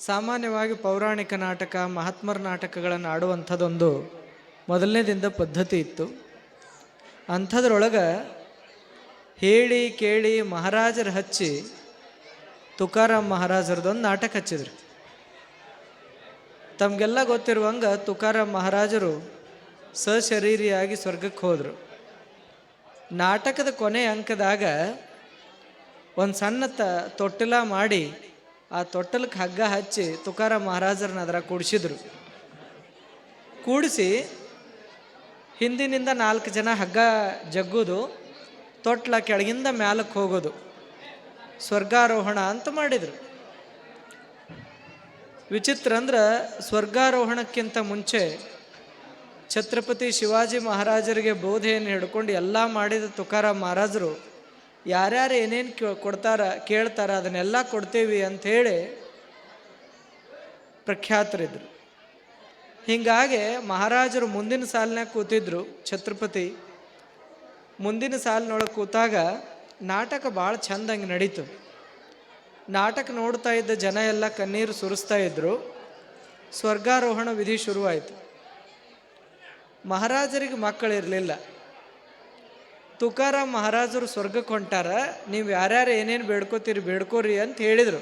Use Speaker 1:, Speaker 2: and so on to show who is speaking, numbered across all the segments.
Speaker 1: ಸಾಮಾನ್ಯವಾಗಿ ಪೌರಾಣಿಕ ನಾಟಕ, ಮಹಾತ್ಮರ ನಾಟಕಗಳನ್ನು ಆಡುವಂಥದ್ದೊಂದು ಮೊದಲನೇದಿಂದ ಪದ್ಧತಿ ಇತ್ತು. ಅಂಥದ್ರೊಳಗೆ ಹೇಳಿ, ಕೇಳಿ ಮಹಾರಾಜರ ಹಚ್ಚಿ ತುಕಾರಾಮ್ ಮಹಾರಾಜರದೊಂದು ನಾಟಕ ಹಚ್ಚಿದ್ರು. ತಮಗೆಲ್ಲ ಗೊತ್ತಿರುವಂಗೆ ತುಕಾರಾಮ್ ಮಹಾರಾಜರು ಸಶರೀರಿಯಾಗಿ ಸ್ವರ್ಗಕ್ಕೆ ಹೋದರು. ನಾಟಕದ ಕೊನೆ ಅಂಕದಾಗ ಒಂದು ಸಣ್ಣ ತ, ತೊಟ್ಟಿಲ ಮಾಡಿ ಆ ತೊಟ್ಟಲಕ್ಕೆ ಹಗ್ಗ ಹಚ್ಚಿ ತುಕಾರ ಮಹಾರಾಜರನ್ನ ಅದರ ಕೂಡಿಸಿದ್ರು. ಕೂಡಿಸಿ ಹಿಂದಿನಿಂದ ನಾಲ್ಕು ಜನ ಹಗ್ಗ ಜಗ್ಗೋದು, ತೊಟ್ಲ ಕೆಳಗಿಂದ ಮ್ಯಾಲಕ್ಕೆ ಹೋಗೋದು. ಸ್ವರ್ಗಾರೋಹಣ ಅಂತ ಮಾಡಿದರು. ವಿಚಿತ್ರ ಅಂದ್ರೆ ಸ್ವರ್ಗಾರೋಹಣಕ್ಕಿಂತ ಮುಂಚೆ ಛತ್ರಪತಿ ಶಿವಾಜಿ ಮಹಾರಾಜರಿಗೆ ಬೋಧೆಯನ್ನು ಹಿಡ್ಕೊಂಡು ಎಲ್ಲ ಮಾಡಿದ ತುಕಾರಾಮ್ ಮಹಾರಾಜರು ಯಾರ್ಯಾರು ಏನೇನು ಕೊಡ್ತಾರ, ಕೇಳ್ತಾರ, ಅದನ್ನೆಲ್ಲ ಕೊಡ್ತೀವಿ ಅಂಥೇಳಿ ಪ್ರಖ್ಯಾತರಿದ್ರು. ಹೀಗಾಗಿ ಮಹಾರಾಜರು ಮುಂದಿನ ಸಾಲಿನಾಗ ಕೂತಿದ್ರು, ಛತ್ರಪತಿ. ಮುಂದಿನ ಸಾಲಿನೊಳಗೆ ಕೂತಾಗ ನಾಟಕ ಭಾಳ ಚಂದಂಗೆ ನಡೀತು. ನಾಟಕ ನೋಡ್ತಾ ಇದ್ದ ಜನ ಎಲ್ಲ ಕಣ್ಣೀರು ಸುರಿಸ್ತಾ ಇದ್ದರು ಸ್ವರ್ಗಾರೋಹಣ ವಿಧಿ ಶುರುವಾಯಿತು. ಮಹಾರಾಜರಿಗೆ ಮಕ್ಕಳಿರಲಿಲ್ಲ. ತುಕಾರಾಮ್ ಮಹಾರಾಜರು ಸ್ವರ್ಗಕ್ಕೆ ಹೊಂಟಾರ. ನೀವು ಯಾರ್ಯಾರು ಏನೇನು ಬೇಡ್ಕೋತೀರಿ ಬೇಡ್ಕೋರಿ ಅಂತ ಹೇಳಿದರು.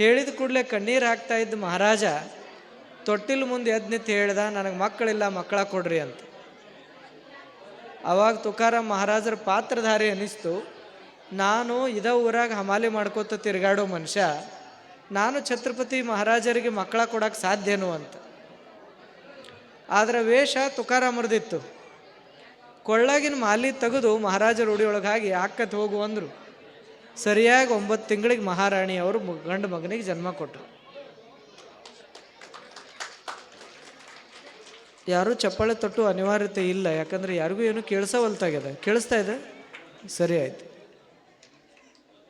Speaker 1: ಹೇಳಿದ ಕೂಡಲೇ ಕಣ್ಣೀರು ಹಾಕ್ತಾ ಇದ್ದ ಮಹಾರಾಜ, ತೊಟ್ಟಿಲ್ ಮುಂದೆ ಎದ್ದು ನಿಂತು ಹೇಳ್ದ, ನನಗೆ ಮಕ್ಕಳಿಲ್ಲ, ಮಕ್ಕಳ ಕೊಡ್ರಿ ಅಂತ. ಅವಾಗ ತುಕಾರಾಮ್ ಮಹಾರಾಜರ ಪಾತ್ರಧಾರಿ ಅನ್ನಿಸ್ತು ನಾನು ಇದ ಊರಾಗ ಹಮಾಲಿ ಮಾಡ್ಕೋತ ತಿರುಗಾಡೋ ಮನುಷ್ಯ, ನಾನು ಛತ್ರಪತಿ ಮಹಾರಾಜರಿಗೆ ಮಕ್ಕಳ ಕೊಡೋಕೆ ಸಾಧ್ಯನು ಅಂತ. ಆದ್ರೆ ವೇಷ ತುಕಾರಾಮರದಿತ್ತು. ಕೊಳ್ಳಾಗಿನ ಮಾಲಿ ತೆಗೆದು ಮಹಾರಾಜ ರೂಢಿಯೊಳಗೆ ಹಾಕಿ ಹಾಕತ್ ಹೋಗು ಅಂದರು. ಸರಿಯಾಗಿ ಒಂಬತ್ತು ತಿಂಗಳಿಗೆ ಮಹಾರಾಣಿ ಅವರು ಗಂಡು ಮಗನಿಗೆ ಜನ್ಮ ಕೊಟ್ಟರು ಯಾರೂ ಚಪ್ಪಾಳೆ ತೊಟ್ಟು ಅನಿವಾರ್ಯತೆ ಇಲ್ಲ, ಯಾಕಂದ್ರೆ ಯಾರಿಗೂ ಏನು ಕೇಳಿಸೋವಲ್ತಾಗಿದೆ ಕೇಳಿಸ್ತಾ ಇದೆ? ಸರಿ ಆಯ್ತು.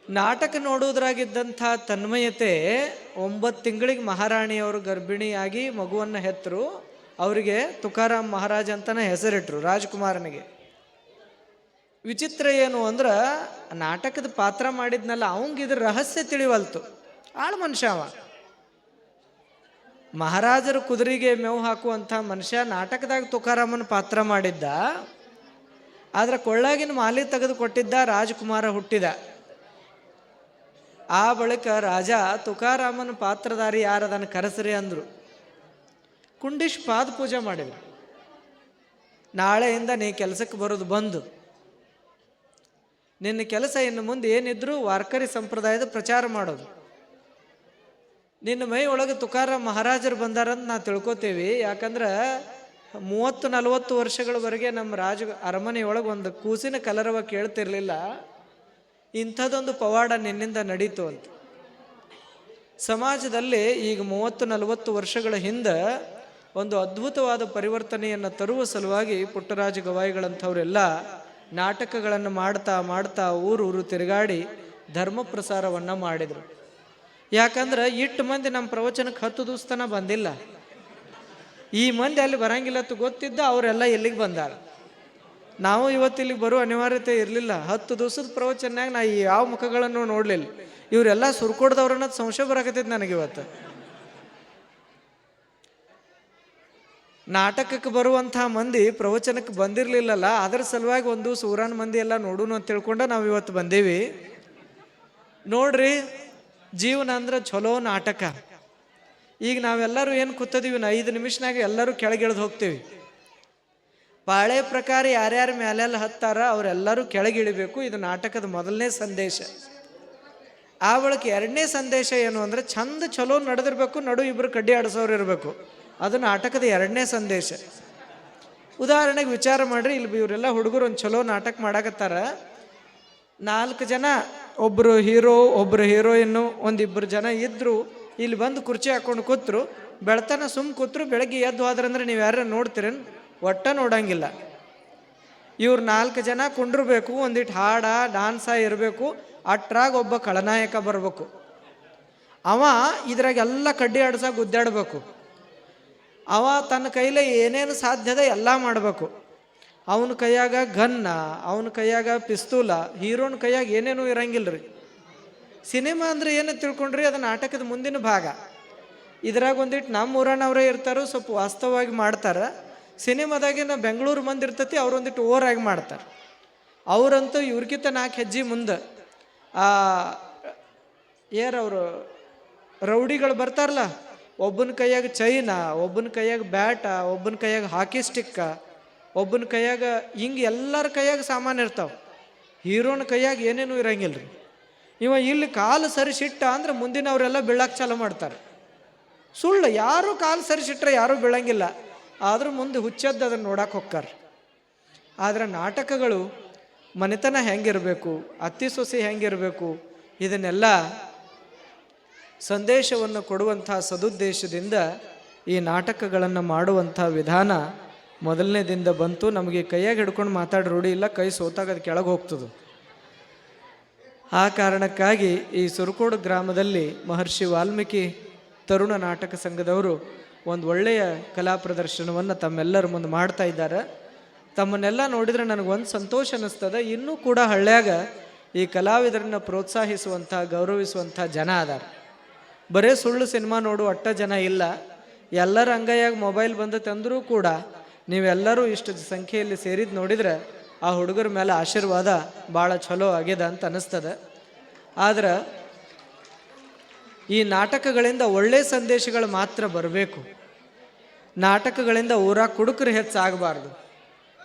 Speaker 1: ನಾಟಕ ನೋಡೋದ್ರಾಗಿದ್ದಂಥ ತನ್ಮಯತೆ ಒಂಬತ್ತು ತಿಂಗಳಿಗೆ ಮಹಾರಾಣಿಯವರು ಗರ್ಭಿಣಿಯಾಗಿ ಮಗುವನ್ನು ಹೆತ್ತರು ಅವರಿಗೆ ತುಕಾರಾಮ್ ಮಹಾರಾಜ್ ಅಂತಲೇ ಹೆಸರಿಟ್ರು, ರಾಜ್ಕುಮಾರನಿಗೆ. ವಿಚಿತ್ರ ಏನು ಅಂದ್ರೆ, ನಾಟಕದ ಪಾತ್ರ ಮಾಡಿದ್ನಲ್ಲ, ಅವಂಗೆ ಇದ್ರ ರಹಸ್ಯ ತಿಳಿವಲ್ತು. ಆಳು ಮನುಷ್ಯ ಅವ. ಮಹಾರಾಜರ ಕುದುರೆಗೆ ಮೇವು ಹಾಕುವಂಥ ಮನುಷ್ಯ ನಾಟಕದಾಗ ತುಕಾರಾಮನ ಪಾತ್ರ ಮಾಡಿದ್ದ. ಆದ್ರೆ ಕೊಳ್ಳಾಗಿನ ಮಾಲಿ ತೆಗೆದು ಕೊಟ್ಟಿದ್ದ, ರಾಜಕುಮಾರ ಹುಟ್ಟಿದ. ಆ ಬಳಿಕ ರಾಜ ತುಕಾರಾಮನ ಪಾತ್ರಧಾರಿ ಯಾರದನ್ನು ಕರೆಸ್ರಿ ಅಂದರು. ಕುಂಡಿಶ್ ಪಾದ ಪೂಜೆ ಮಾಡಿದ್ರು. ನಾಳೆಯಿಂದ ನೀ ಕೆಲಸಕ್ಕೆ ಬರೋದು ಬಂದು. ನಿನ್ನ ಕೆಲಸ ಇನ್ನು ಮುಂದೆ ಏನಿದ್ರು ವಾರ್ಕರಿ ಸಂಪ್ರದಾಯದ ಪ್ರಚಾರ ಮಾಡೋದು. ನಿನ್ನ ಮೈ ಒಳಗೆ ತುಕಾರ ಮಹಾರಾಜರು ಬಂದಾರಂತ ನಾವು ತಿಳ್ಕೊತೀವಿ. ಯಾಕಂದ್ರೆ ಮೂವತ್ತು ನಲವತ್ತು ವರ್ಷಗಳವರೆಗೆ ನಮ್ಮ ರಾಜ ಅರಮನೆಯೊಳಗೆ ಒಂದು ಕೂಸಿನ ಕಲರವ ಕೇಳ್ತಿರ್ಲಿಲ್ಲ. ಇಂಥದ್ದೊಂದು ಪವಾಡ ನಿನ್ನಿಂದ ನಡೀತು ಅಂತ. ಸಮಾಜದಲ್ಲಿ ಈಗ ಮೂವತ್ತು ನಲವತ್ತು ವರ್ಷಗಳ ಹಿಂದೆ ಒಂದು ಅದ್ಭುತವಾದ ಪರಿವರ್ತನೆಯನ್ನು ತರುವ ಸಲುವಾಗಿ ಪುಟ್ಟರಾಜ ಗವಾಯಿಗಳಂಥವರೆಲ್ಲ ನಾಟಕಗಳನ್ನು ಮಾಡ್ತಾ ಮಾಡ್ತಾ ಊರು ಊರು ತಿರುಗಾಡಿ ಧರ್ಮ ಪ್ರಸಾರವನ್ನು ಮಾಡಿದರು. ಯಾಕಂದ್ರೆ ಇಟ್ಟು ಮಂದಿ ನಮ್ಮ ಪ್ರವಚನಕ್ಕೆ ಹತ್ತು ದಿವಸನ ಬಂದಿಲ್ಲ. ಈ ಮಂದಿ ಅಲ್ಲಿ ಬರಂಗಿಲ್ಲ ಅಂತ ಗೊತ್ತಿದ್ದ ಅವರೆಲ್ಲ ಎಲ್ಲಿಗೆ ಬಂದಾರ? ನಾವು ಇವತ್ತು ಇಲ್ಲಿಗೆ ಬರೋ ಅನಿವಾರ್ಯತೆ ಇರಲಿಲ್ಲ. ಹತ್ತು ದಿವಸದ ಪ್ರವಚನಾಗ ನಾ ಯಾವ ಮುಖಗಳನ್ನು ನೋಡಲಿಲ್ಲ. ಇವರೆಲ್ಲ ಸುರ್ಕೊಡ್ದವ್ರನ್ನ ಸಂಶಯ ಬರಾಕತ್ತೈತೆ ನನಗೆ ಇವತ್ತು ನಾಟಕಕ್ಕೆ ಬರುವಂಥ ಮಂದಿ ಪ್ರವಚನಕ್ಕೆ ಬಂದಿರಲಿಲ್ಲಲ್ಲ, ಅದರ ಸಲುವಾಗಿ ಒಂದು ಸೂರಾನ್ ಮಂದಿ ಎಲ್ಲ ನೋಡೋಣ ಅಂತ ತಿಳ್ಕೊಂಡು ನಾವು ಇವತ್ತು ಬಂದೀವಿ. ನೋಡ್ರಿ, ಜೀವನ ಅಂದ್ರೆ ಚಲೋ ನಾಟಕ. ಈಗ ನಾವೆಲ್ಲರೂ ಏನು ಕೂತದೀವಿ ನಾ, ಐದು ನಿಮಿಷನಾಗ ಎಲ್ಲರೂ ಕೆಳಗಿಳಿದು ಹೋಗ್ತೀವಿ. ಪಾಳೆ ಪ್ರಕಾರ ಯಾರ್ಯಾರ ಮೇಲೆಲ್ಲ ಹತ್ತಾರ ಅವರೆಲ್ಲರೂ ಕೆಳಗಿಳಿಬೇಕು, ಇದು ನಾಟಕದ ಮೊದಲನೇ ಸಂದೇಶ. ಆ ಬಳಿಕ ಎರಡನೇ ಸಂದೇಶ ಏನು ಅಂದರೆ ಚಂದ ಚಲೋ ನಡೆದಿರ್ಬೇಕು, ನಡು ಇಬ್ಬರು ಕಡ್ಡಿ ಆಡಿಸೋರು ಇರಬೇಕು. ಅದು ನಾಟಕದ ಎರಡನೇ ಸಂದೇಶ. ಉದಾಹರಣೆಗೆ ವಿಚಾರ ಮಾಡ್ರಿ, ಇಲ್ಲಿ ಇವರೆಲ್ಲ ಹುಡುಗರು ಒಂದು ಚಲೋ ನಾಟಕ ಮಾಡಾಕತ್ತಾರ. ನಾಲ್ಕು ಜನ ಒಬ್ಬರು ಹೀರೋ ಒಬ್ಬರು ಹೀರೋಯಿನ್ನು ಒಂದಿಬ್ಬರು ಜನ ಇದ್ದರು ಇಲ್ಲಿ ಬಂದು ಕುರ್ಚಿ ಹಾಕೊಂಡು ಕೂತ್ರು. ಬೆಳತನ ಸುಮ್ ಕೂತ್ರು, ಬೆಳಗ್ಗೆ ಎದ್ದು ಹೋದ್ರಂದ್ರೆ ನೀವು ಯಾರು ನೋಡ್ತೀರೇನು ಒಟ್ಟ ನೋಡಂಗಿಲ್ಲ. ಇವ್ರು ನಾಲ್ಕು ಜನ ಕುಂಡಿರ್ಬೇಕು ಒಂದಿಟ್ಟು ಹಾಡ, ಡಾನ್ಸ ಇರಬೇಕು, ಅಟ್ರಾಗ ಒಬ್ಬ ಖಳನಾಯಕ ಬರಬೇಕು. ಅವ ಇದ್ರಾಗೆಲ್ಲ ಕಡ್ಡಿ ಆಡ್ಸ ಗುದ್ದಾಡಬೇಕು ಅವ ತನ್ನ ಕೈಲೇ ಏನೇನು ಸಾಧ್ಯದ ಎಲ್ಲ ಮಾಡಬೇಕು. ಅವನ ಕೈಯಾಗ ಗನ್ನ, ಅವನ ಕೈಯಾಗ ಪಿಸ್ತೂಲ, ಹೀರೋನ ಕೈಯಾಗ ಏನೇನೂ ಇರಂಗಿಲ್ಲ ರೀ ಸಿನಿಮಾ ಅಂದ್ರೆ ಏನು ತಿಳ್ಕೊಂಡ್ರಿ? ಅದು ನಾಟಕದ ಮುಂದಿನ ಭಾಗ. ಇದ್ರಾಗ ಒಂದಿಟ್ಟು ನಮ್ಮ ಊರನವರೇ ಇರ್ತಾರೋ, ಸ್ವಲ್ಪ ವಾಸ್ತವವಾಗಿ ಮಾಡ್ತಾರೆ. ಸಿನಿಮಾದಾಗಿನ ಬೆಂಗಳೂರು ಮಂದಿ ಅವ್ರು ಒಂದಿಟ್ಟು ಓವರಾಗಿ ಮಾಡ್ತಾರೆ. ಅವರಂತೂ ಇವ್ರಿಗಿಂತ ನಾಲ್ಕು ಹೆಜ್ಜೆ ಮುಂದೆ ಏರವರು ರೌಡಿಗಳು ಬರ್ತಾರಲ್ಲ ಒಬ್ಬನ ಕೈಯಾಗ ಚೈನ ಒಬ್ಬನ ಕೈಯಾಗ ಬ್ಯಾಟ ಒಬ್ಬನ ಕೈಯಾಗ ಹಾಕಿ ಸ್ಟಿಕ್ಕ ಒಬ್ಬನ ಕೈಯಾಗ ಹಿಂಗೆ ಎಲ್ಲರ ಕೈಯಾಗ ಸಾಮಾನು ಇರ್ತಾವೆ. ಹೀರೋನ ಕೈಯಾಗ ಏನೇನು ಇರಂಗಿಲ್ಲ ರೀ ಇವ ಇಲ್ಲಿ ಕಾಲು ಸರಿಸಿಟ್ಟ ಅಂದ್ರೆ ಮುಂದಿನವರೆಲ್ಲ ಬೀಳಕ್ಕೆ ಚಾಲು ಮಾಡ್ತಾರೆ. ಸುಳ್ಳು ಯಾರು ಕಾಲು ಸರಿಸಿಟ್ರೆ ಯಾರೂ ಬೀಳಂಗಿಲ್ಲ. ಆದರೂ ಮುಂದೆ ಹುಚ್ಚದ್ದು ಅದನ್ನು ನೋಡಕ್ಕೆ ಹೋಗ್ತಾರೆ ಆದರೆ ನಾಟಕಗಳು ಮನೆತನ ಹೆಂಗಿರಬೇಕು, ಅತ್ತಿ ಸೊಸೆ ಹೆಂಗಿರಬೇಕು, ಇದನ್ನೆಲ್ಲ ಸಂದೇಶವನ್ನು ಕೊಡುವಂಥ ಸದುದ್ದೇಶದಿಂದ ಈ ನಾಟಕಗಳನ್ನು ಮಾಡುವಂಥ ವಿಧಾನ ಮೊದಲನೇದಿಂದ ಬಂತು. ನಮಗೆ ಕೈಯಾಗ ಹಿಡ್ಕೊಂಡು ಮಾತಾಡಿ ರೂಢಿ ಇಲ್ಲ, ಕೈ ಸೋತಾಗ ಅದು ಕೆಳಗೆ ಹೋಗ್ತದೆ. ಆ ಕಾರಣಕ್ಕಾಗಿ ಈ ಸುರಕೋಡು ಗ್ರಾಮದಲ್ಲಿ ಮಹರ್ಷಿ ವಾಲ್ಮೀಕಿ ತರುಣ ನಾಟಕ ಸಂಘದವರು ಒಂದು ಒಳ್ಳೆಯ ಕಲಾ ಪ್ರದರ್ಶನವನ್ನು ತಮ್ಮೆಲ್ಲರ ಮುಂದೆ ಮಾಡ್ತಾ ಇದ್ದಾರೆ. ತಮ್ಮನ್ನೆಲ್ಲ ನೋಡಿದರೆ ನನಗೊಂದು ಸಂತೋಷ ಅನ್ನಿಸ್ತದೆ. ಇನ್ನೂ ಕೂಡ ಹಳ್ಳ್ಯಾಗ ಈ ಕಲಾವಿದರನ್ನ ಪ್ರೋತ್ಸಾಹಿಸುವಂಥ, ಗೌರವಿಸುವಂಥ ಜನ ಅದಾರ. ಬರೇ ಸುಳ್ಳು ಸಿನಿಮಾ ನೋಡು, ಅಟ್ಟ ಜನ ಇಲ್ಲ. ಎಲ್ಲರ ಅಂಗೈಯಾಗ ಮೊಬೈಲ್ ಬಂದು ತಂದರೂ ಕೂಡ ನೀವೆಲ್ಲರೂ ಇಷ್ಟು ಸಂಖ್ಯೆಯಲ್ಲಿ ಸೇರಿದ್ದು ನೋಡಿದ್ರೆ ಆ ಹುಡುಗರ ಮೇಲೆ ಆಶೀರ್ವಾದ ಭಾಳ ಚಲೋ ಆಗಿದೆ ಅಂತ ಅನ್ನಿಸ್ತದೆ. ಆದ್ರೆ ಈ ನಾಟಕಗಳಿಂದ ಒಳ್ಳೆ ಸಂದೇಶಗಳು ಮಾತ್ರ ಬರಬೇಕು. ನಾಟಕಗಳಿಂದ ಊರಾಗ ಕುಡುಕರು ಹೆಚ್ಚಾಗಬಾರ್ದು.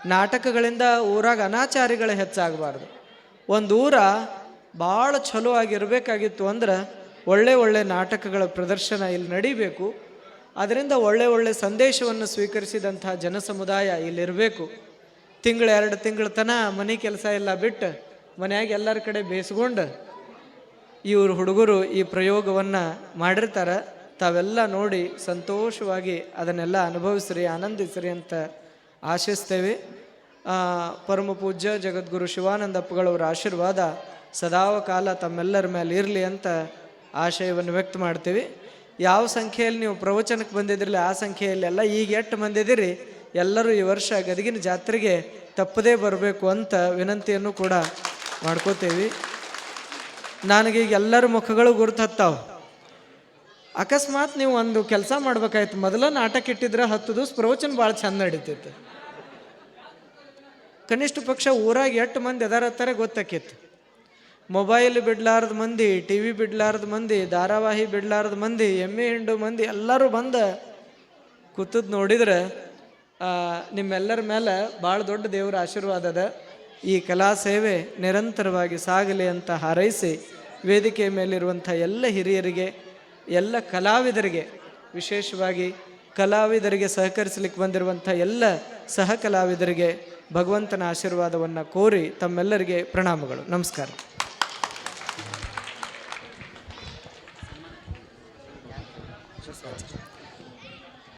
Speaker 1: ನಾಟಕಗಳಿಂದ ಊರಾಗ ಅನಾಚಾರಿಗಳು ಹೆಚ್ಚಾಗಬಾರ್ದು. ಒಂದು ಊರ ಭಾಳ ಚಲೋ ಆಗಿರಬೇಕಾಗಿತ್ತು ಅಂದ್ರೆ ಒಳ್ಳೆ ಒಳ್ಳೆ ನಾಟಕಗಳ ಪ್ರದರ್ಶನ ಇಲ್ಲಿ ನಡಿಬೇಕು. ಅದರಿಂದ ಒಳ್ಳೆ ಒಳ್ಳೆ ಸಂದೇಶವನ್ನು ಸ್ವೀಕರಿಸಿದಂಥ ಜನ ಸಮುದಾಯ ಇಲ್ಲಿರಬೇಕು. ತಿಂಗಳ ಎರಡು ತಿಂಗಳ ತನ ಮನೆ ಕೆಲಸ ಎಲ್ಲ ಬಿಟ್ಟು ಮನೆಯಾಗ ಎಲ್ಲರ ಕಡೆ ಬೇಯಿಸ್ಕೊಂಡು ಇವರು ಹುಡುಗರು ಈ ಪ್ರಯೋಗವನ್ನು ಮಾಡಿರ್ತಾರೆ. ತಾವೆಲ್ಲ ನೋಡಿ ಸಂತೋಷವಾಗಿ ಅದನ್ನೆಲ್ಲ ಅನುಭವಿಸ್ರಿ, ಆನಂದಿಸ್ರಿ ಅಂತ ಆಶಿಸ್ತೇವೆ. ಪರಮ ಪೂಜ್ಯ ಜಗದ್ಗುರು ಶಿವಾನಂದಪ್ಪಗಳವರ ಆಶೀರ್ವಾದ ಸದಾವ ಕಾಲ ತಮ್ಮೆಲ್ಲರ ಮೇಲೆ ಇರಲಿ ಅಂತ ಆಶಯವನ್ನು ವ್ಯಕ್ತ ಮಾಡ್ತೀವಿ. ಯಾವ ಸಂಖ್ಯೆಯಲ್ಲಿ ನೀವು ಪ್ರವಚನಕ್ಕೆ ಬಂದಿದ್ರಲ್ಲ, ಆ ಸಂಖ್ಯೆಯಲ್ಲಿ ಎಲ್ಲ ಈಗ ಎಷ್ಟು ಮಂದಿದ್ದೀರಿ ಎಲ್ಲರೂ ಈ ವರ್ಷ ಗದಗಿನ ಜಾತ್ರೆಗೆ ತಪ್ಪದೇ ಬರಬೇಕು ಅಂತ ವಿನಂತಿಯನ್ನು ಕೂಡ ಮಾಡ್ಕೋತೀವಿ. ನನಗೀಗ ಎಲ್ಲರ ಮುಖಗಳು ಗುರುತು ಹತ್ತಾವೆ. ಅಕಸ್ಮಾತ್ ನೀವು ಒಂದು ಕೆಲಸ ಮಾಡ್ಬೇಕಾಯ್ತು, ಮೊದಲ ನಾಟಕ ಇಟ್ಟಿದ್ರೆ ಹತ್ತು ದಿವಸ ಪ್ರವಚನ ಭಾಳ ಚಂದ ನಡೀತಿತ್ತು. ಕನಿಷ್ಠ ಪಕ್ಷ ಊರಾಗ ಎಷ್ಟು ಮಂದಿ ಎದಾರತ್ತಾರೆ ಗೊತ್ತಾಕಿತ್ತು ಮೊಬೈಲ್ ಬಿಡ್ಲಾರ್ದ ಮಂದಿ ಟಿ ವಿ ಬಿಡ್ಲಾರ್ದ ಮಂದಿ, ಧಾರಾವಾಹಿ ಬಿಡ್ಲಾರ್ದ ಮಂದಿ, ಎಮ್ಮೆ ಹಿಂಡು ಮಂದಿ, ಎಲ್ಲರೂ ಬಂದು ಕೂತದ್ ನೋಡಿದ್ರೆ ನಿಮ್ಮೆಲ್ಲರ ಮೇಲೆ ಭಾಳ ದೊಡ್ಡ ದೇವರ ಆಶೀರ್ವಾದ ಅದ. ಈ ಕಲಾ ಸೇವೆ ನಿರಂತರವಾಗಿ ಸಾಗಲಿ ಅಂತ ಹಾರೈಸಿ ವೇದಿಕೆ ಮೇಲಿರುವಂಥ ಎಲ್ಲ ಹಿರಿಯರಿಗೆ, ಎಲ್ಲ ಕಲಾವಿದರಿಗೆ, ವಿಶೇಷವಾಗಿ ಕಲಾವಿದರಿಗೆ ಸಹಕರಿಸಲಿಕ್ಕೆ ಬಂದಿರುವಂಥ ಎಲ್ಲ ಸಹ ಕಲಾವಿದರಿಗೆ ಭಗವಂತನ ಆಶೀರ್ವಾದವನ್ನು ಕೋರಿ ತಮ್ಮೆಲ್ಲರಿಗೆ ಪ್ರಣಾಮಗಳು. ನಮಸ್ಕಾರ.